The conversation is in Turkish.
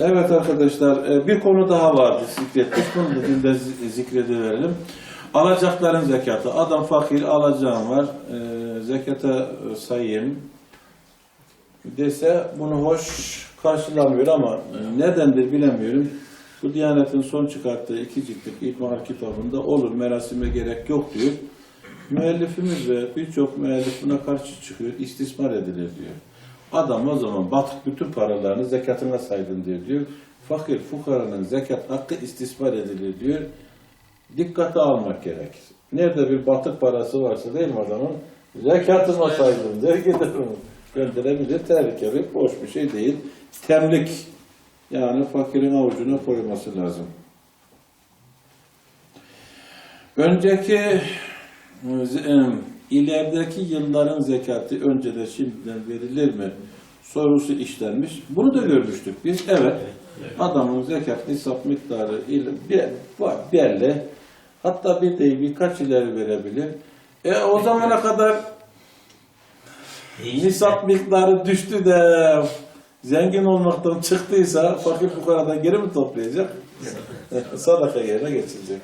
Evet arkadaşlar e, bir konu daha vardı zikrettik. Bunu bir de zi- zikrediverelim. Alacakların zekatı. Adam fakir alacağım var. E, zekata e, sayayım dese bunu hoş karşılamıyor ama nedendir bilemiyorum. Bu Diyanet'in son çıkarttığı iki ciltlik İlkbahar kitabında olur merasime gerek yok diyor. Müellifimiz ve birçok müellif buna karşı çıkıyor, istismar edilir diyor. Adam o zaman batık bütün paralarını zekatına saydın diyor diyor. Fakir fukaranın zekat hakkı istismar edilir diyor. Dikkate almak gerekir. Nerede bir batık parası varsa değil mi adamın? Zekatına saydın der gider onu. Gönderebilir. Tehlikeli, boş bir şey değil. Temlik. Yani fakirin avucuna koyması lazım. Önceki ilerideki yılların zekatı önceden şimdiden verilir mi sorusu işlenmiş. Bunu da görmüştük biz. Evet. Adamın zekat nisap miktarı il- bir- var, belli. Hatta bir değil birkaç ileri verebilir. E o zamana kadar nisap miktarı düştü de zengin olmaktan çıktıysa fakir fukaradan geri mi toplayacak? Sadaka yerine geçirecek.